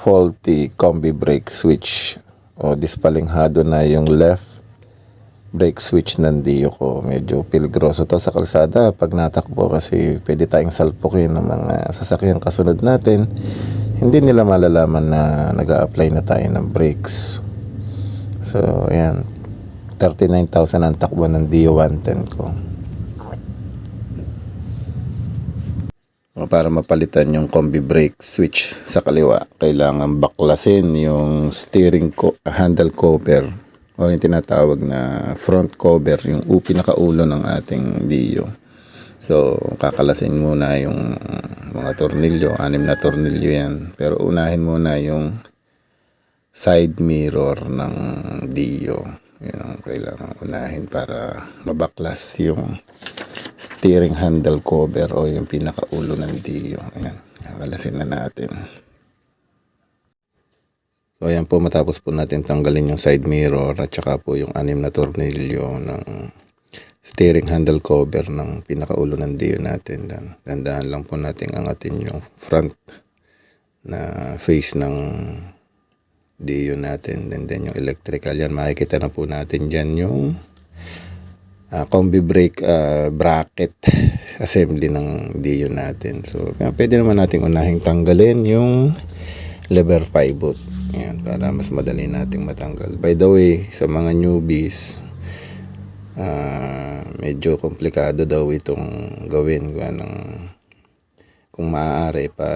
faulty combi brake switch o dispalinghado na yung left brake switch ng Dio ko. Medyo piligroso to sa kalsada pag natakbo kasi pwede tayong salpukin ng mga sasakyan kasunod natin. Hindi nila malalaman na nag apply na tayo ng brakes. So, ayan. 39,000 ang takbo ng Dio 110 ko. Para mapalitan yung combi brake switch sa kaliwa, kailangan baklasin yung steering co- handle cover o yung tinatawag na front cover, yung u pinakaulo ng ating Dio. So, kakalasin muna yung mga tornilyo, anim na tornilyo yan. Pero unahin muna yung side mirror ng Dio. Yun ang kailangan unahin para mabaklas yung steering handle cover o yung pinakaulo ng Dio. Ayan, kakalasin na natin. So ayan po matapos po natin tanggalin yung side mirror at saka po yung anim na tornilyo ng steering handle cover ng pinakaulo ng Dio natin. Dan dandahan lang po natin angatin yung front na face ng Dio natin. And then yung electrical yan, makikita na po natin dyan yung ah, combi brake ah, bracket assembly ng Dio natin. So, kaya pwede naman nating unahing tanggalin yung lever pivot. Ayan, para mas madali nating matanggal. By the way, sa mga newbies, ah, medyo komplikado daw itong gawin. Anong, kung maaari pa,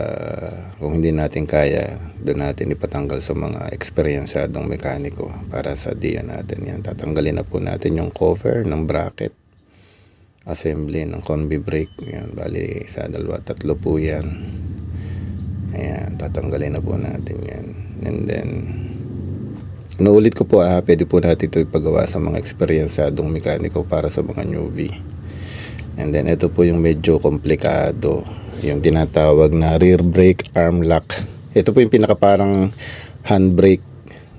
kung hindi natin kaya, doon natin ipatanggal sa mga eksperyensyadong mekaniko para sa Dio natin. Yan, tatanggalin na po natin yung cover ng bracket assembly ng combi brake. Yan, bali sa dalawa, tatlo po yan. Ayan, tatanggalin na po natin yan. And then, Inuulit ko po ah, pwede po natin ito ipagawa sa mga eksperyensadong mekaniko para sa mga newbie. And then ito po yung medyo komplikado, yung tinatawag na rear brake arm lock. Ito po yung pinaka parang handbrake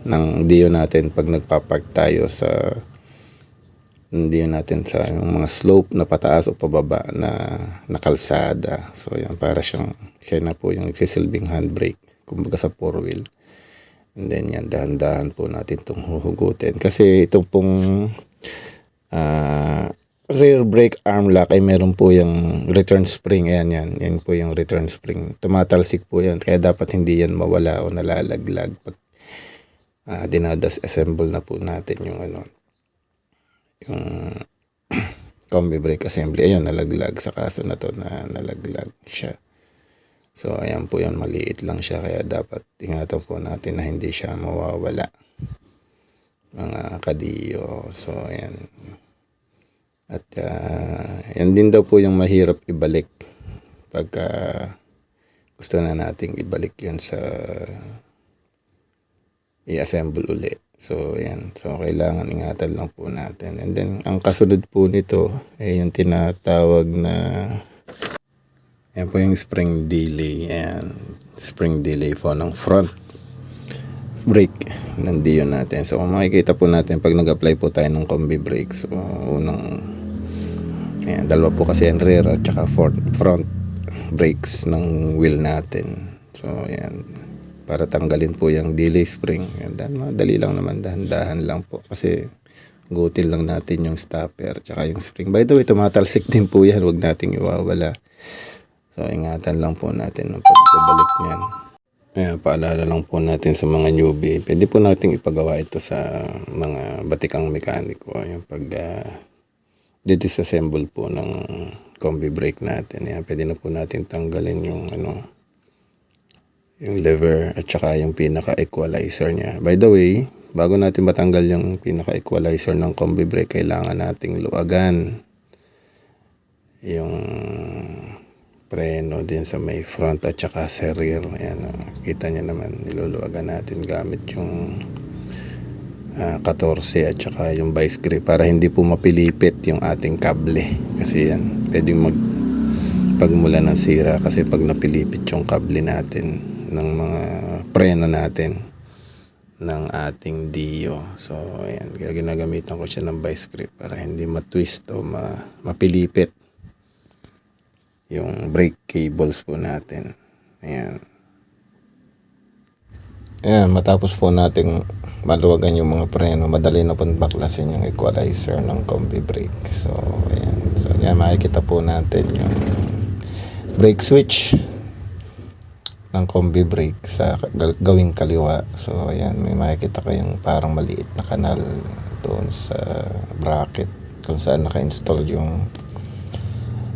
ng Dio natin pag nagpapark tayo sa hindi natin sa yung mga slope na pataas o pababa na nakalsada. So yan para siyang siya na po yung nagsisilbing handbrake kumbaga sa four wheel. And then yan, dahan-dahan po natin itong huhugutin. Kasi ito pong ah, rear brake arm lock ay meron po yung return spring. Ayan yan, yan po yung return spring. Tumatalsik po yan. Kaya dapat hindi yan mawala o nalalaglag pag ah, dinadas assemble na po natin yung ano yung combi brake assembly. Ayun, nalaglag sa kaso na to na nalaglag siya. So, ayan po yun, maliit lang siya. Kaya dapat ingatan po natin na hindi siya mawawala. Mga kadiyo. So, ayan. At ah, yan din daw po yung mahirap ibalik. Pagka gusto na nating ibalik yun sa i-assemble uli. So, ayan. So, kailangan ingatan lang po natin. And then, ang kasunod po nito ay yung tinatawag na yan po yung spring delay. Ayan. Spring delay po ng front brake ng Dio natin. So, kung makikita po natin pag nag-apply po tayo ng combi brake. So, unang ayan, dalawa po kasi yung rear at saka front, front brakes ng wheel natin. So, ayan. Para tanggalin po yung delay spring. Ayan, madali lang naman. Dahan-dahan lang po. Kasi gutil lang natin yung stopper tsaka yung spring. By the way, tumatalsik din po yan. Huwag nating iwawala. So, ingatan lang po natin ng pagbabalik niyan. Ayan, paalala lang po natin sa mga newbie. Pwede po natin ipagawa ito sa mga batikang mekaniko. Yung pag uh, disassemble po ng combi brake natin. Ayan, pwede na po natin tanggalin yung ano yung lever at saka yung pinaka-equalizer niya. By the way, bago natin matanggal yung pinaka-equalizer ng combi brake, kailangan nating luwagan yung preno din sa may front at saka sa rear. Ayan, oh. kita niya naman, niluluwagan natin gamit yung ah, 14 at saka yung vice grip para hindi po mapilipit yung ating kable. Kasi yan, pwedeng mag pagmula ng sira kasi pag napilipit yung kable natin ng mga preno natin ng ating Dio. So, ayan, kaya ginagamitan ko siya ng vice grip para hindi matwist o ma, mapilipit yung brake cables po natin. Ayan. Ayan, matapos po nating maluwagan yung mga preno, madali na pong baklasin yung equalizer ng combi brake. So, ayan. So, ayan, makikita po natin yung brake switch ng combi brake sa gawing kaliwa. So, ayan, may makikita kayong parang maliit na kanal doon sa bracket kung saan naka-install yung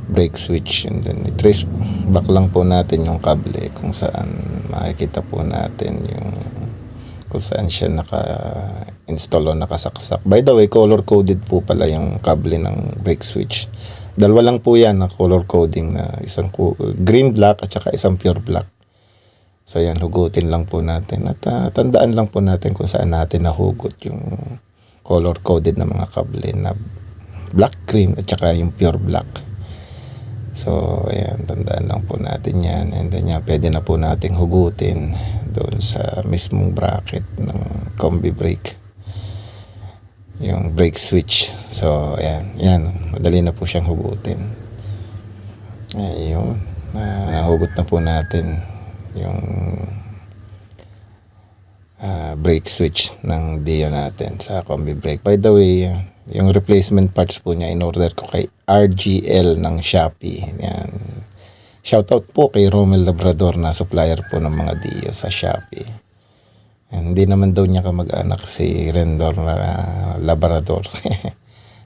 brake switch and then i-trace back lang po natin yung kable kung saan makikita po natin yung kung saan siya naka-install o nakasaksak. By the way, color coded po pala yung kable ng brake switch. Dalawa lang po yan na color coding na isang green black at saka isang pure black. So yan, hugutin lang po natin at ah, tandaan lang po natin kung saan natin nahugot yung color coded na mga kable na black green at saka yung pure black. So, ayan, tandaan lang po natin yan. And then yan, pwede na po nating hugutin doon sa mismong bracket ng combi brake. Yung brake switch. So, ayan, yan. Madali na po siyang hugutin. Ayun. Ah, nahugot na po natin yung ah, brake switch ng Dio natin sa combi brake. By the way, yung replacement parts po niya in order ko kay RGL ng Shopee. Yan. Shoutout po kay Romel Labrador na supplier po ng mga Dio sa Shopee. Hindi naman daw niya kamag-anak si Rendor na Labrador.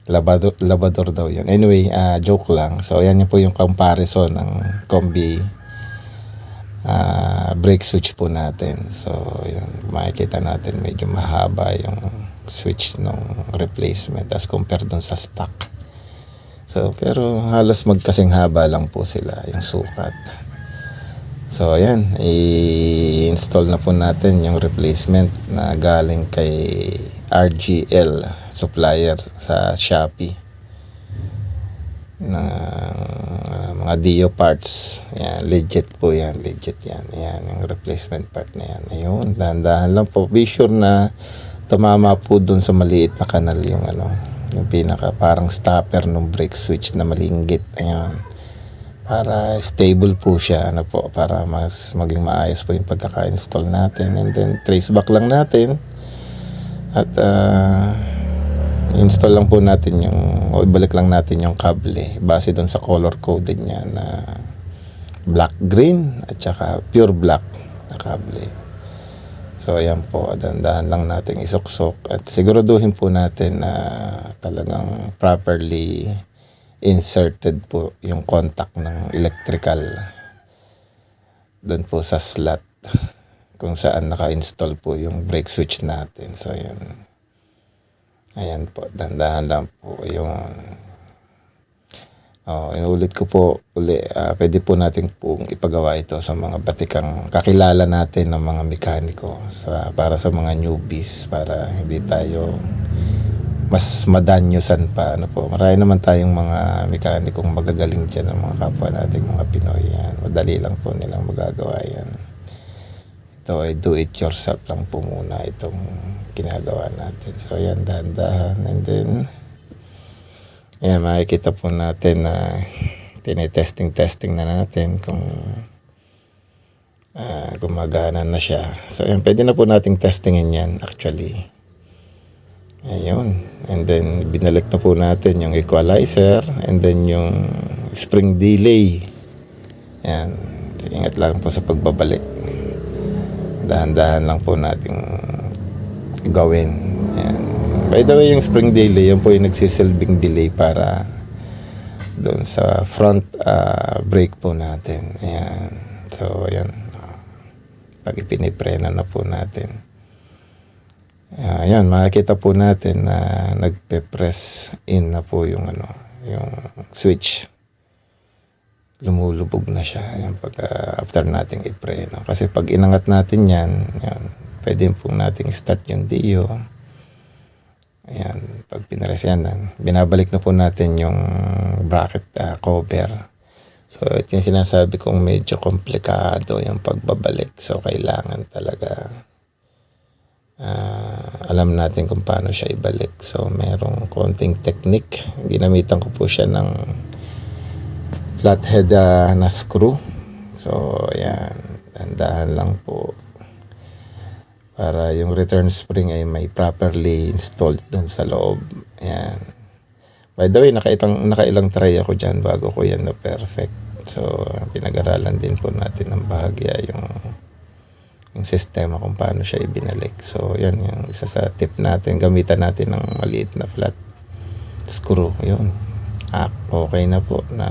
Labador, Labrador daw yun. Anyway, ah, joke lang. So, yan po yung comparison ng combi ah, brake switch po natin. So, yun, makikita natin medyo mahaba yung switch ng replacement as compared dun sa stock. So, pero halos magkasing haba lang po sila yung sukat. So, ayan, i-install na po natin yung replacement na galing kay RGL supplier sa Shopee ng uh, mga Dio parts. Yan, legit po yan, legit yan. Yan, yung replacement part na yan. Ayun, dahan-dahan lang po. Be sure na tumama po dun sa maliit na kanal yung ano, yung pinaka parang stopper ng brake switch na malinggit. Ayun. Para stable po siya, ano po, para mas maging maayos po yung pagkaka-install natin. And then, trace back lang natin. At, ah, install lang po natin yung o ibalik lang natin yung kable base doon sa color coded niya na black green at saka pure black na kable so ayan po dandahan lang natin isuksok at siguraduhin po natin na talagang properly inserted po yung contact ng electrical doon po sa slot kung saan naka-install po yung brake switch natin. So ayan. Ayan po, dandahan lang po yung Oh, inulit ko po uli, ah, pwede po natin pong ipagawa ito sa mga batikang kakilala natin ng mga mekaniko sa, para sa mga newbies para hindi tayo mas madanyosan pa ano po. Marami naman tayong mga mekanikong magagaling dyan ng mga kapwa nating mga Pinoy yan. Madali lang po nilang magagawa yan. Ito ay do it yourself lang po muna itong ginagawa natin. So yan, dahan-dahan. And then, yan, makikita po natin na tinetesting-testing na natin kung ah, gumagana na siya. So yan, pwede na po nating testingin yan actually. Ayun. And then, binalik na po natin yung equalizer and then yung spring delay. Yan. So, ingat lang po sa pagbabalik. Dahan-dahan lang po nating gawin. Yan. By the way, yung spring delay, yun po yung nagsisilbing delay para doon sa front ah, brake po natin. Ayan. So, ayan. Pag ipiniprena na po natin. Ayan, makikita po natin na nagpe-press in na po yung ano, yung switch. Lumulubog na siya yan pag ah, after nating ipreno. Kasi pag inangat natin yan, yan pwede po nating start yung Dio. Ayan, pag pinares yan, binabalik na po natin yung bracket ah, cover. So, ito yung sinasabi kong medyo komplikado yung pagbabalik. So, kailangan talaga ah, alam natin kung paano siya ibalik. So, merong konting technique. Ginamitan ko po siya ng flathead ah, na screw. So, ayan. Dandahan lang po. Para yung return spring ay may properly installed doon sa loob. Ayan. By the way, nakailang, nakailang try ako dyan bago ko yan na perfect. So, pinag-aralan din po natin ng bahagya yung yung sistema kung paano siya ibinalik. So, yan yung isa sa tip natin. Gamitan natin ng maliit na flat screw. Yun. Ah, okay na po na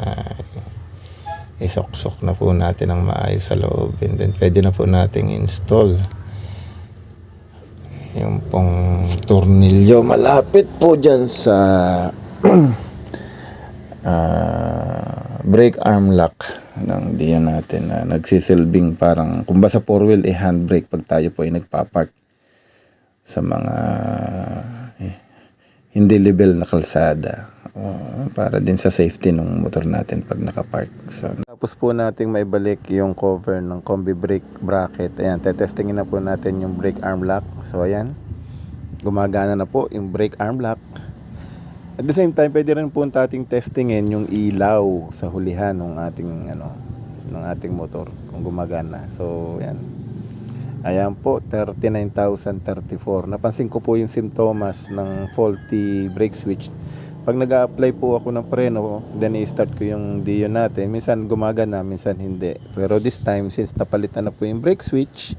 isok-sok na po natin ang maayos sa loob. And then, pwede na po nating install yung pong tornilyo. Malapit po dyan sa ah, brake arm lock ng diyo natin na nagsisilbing parang kung ba sa four wheel eh handbrake pag tayo po ay nagpapark sa mga eh, hindi level na kalsada Oh, para din sa safety ng motor natin pag nakapark. So, tapos po nating may balik yung cover ng combi brake bracket. Ayan, tetestingin na po natin yung brake arm lock. So, ayan. Gumagana na po yung brake arm lock. At the same time, pwede rin po nating testingin yung ilaw sa hulihan ng ating ano ng ating motor kung gumagana. So, yan. Ayan po, 39,034. Napansin ko po yung simptomas ng faulty brake switch. Pag nag apply po ako ng preno, then i-start ko yung diyo natin. Minsan gumagana, minsan hindi. Pero this time, since napalitan na po yung brake switch,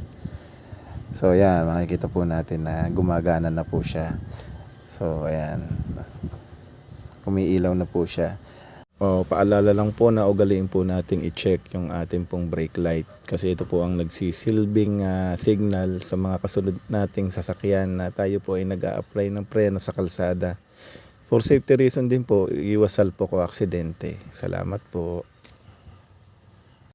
so yan, makikita po natin na gumagana na po siya. So, ayan umiilaw na po siya. O, paalala lang po na ugaliin po nating i-check yung ating pong brake light kasi ito po ang nagsisilbing ah, signal sa mga kasunod nating sasakyan na tayo po ay nag apply ng preno sa kalsada. For safety reason din po, iwasal po ko aksidente. Salamat po.